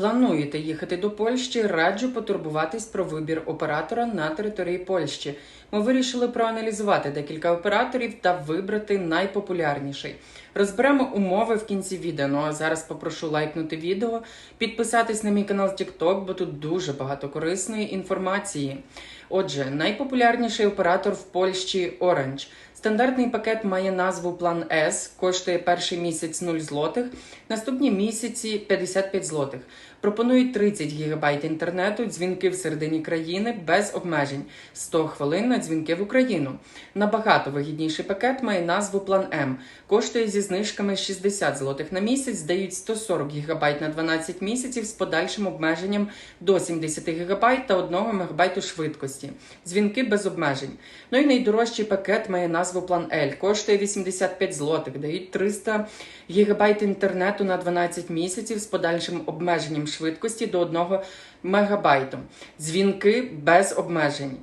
Плануєте їхати до Польщі? Раджу потурбуватись про вибір оператора на території Польщі. Ми вирішили проаналізувати декілька операторів та вибрати найпопулярніший. Розберемо умови в кінці відео. Ну а зараз попрошу лайкнути відео, підписатись на мій канал TikTok, бо тут дуже багато корисної інформації. Отже, найпопулярніший оператор в Польщі Orange. Стандартний пакет має назву План С, коштує перший місяць 0 злотих, наступні місяці 55 злотих. Пропонують 30 ГБ інтернету, дзвінки в середині країни без обмежень, 100 хвилин на дзвінки в Україну. Набагато вигідніший пакет має назву План М, коштує зі знижками 60 злотих на місяць, дають 140 ГБ на 12 місяців з подальшим обмеженням до 70 ГБ та 1 МБ швидкості. Дзвінки без обмежень. Ну і найдорожчий пакет має назву План L, коштує 85 злотих, дають 300 гігабайт інтернету на 12 місяців з подальшим обмеженням швидкості до 1 мегабайту. Дзвінки без обмежень.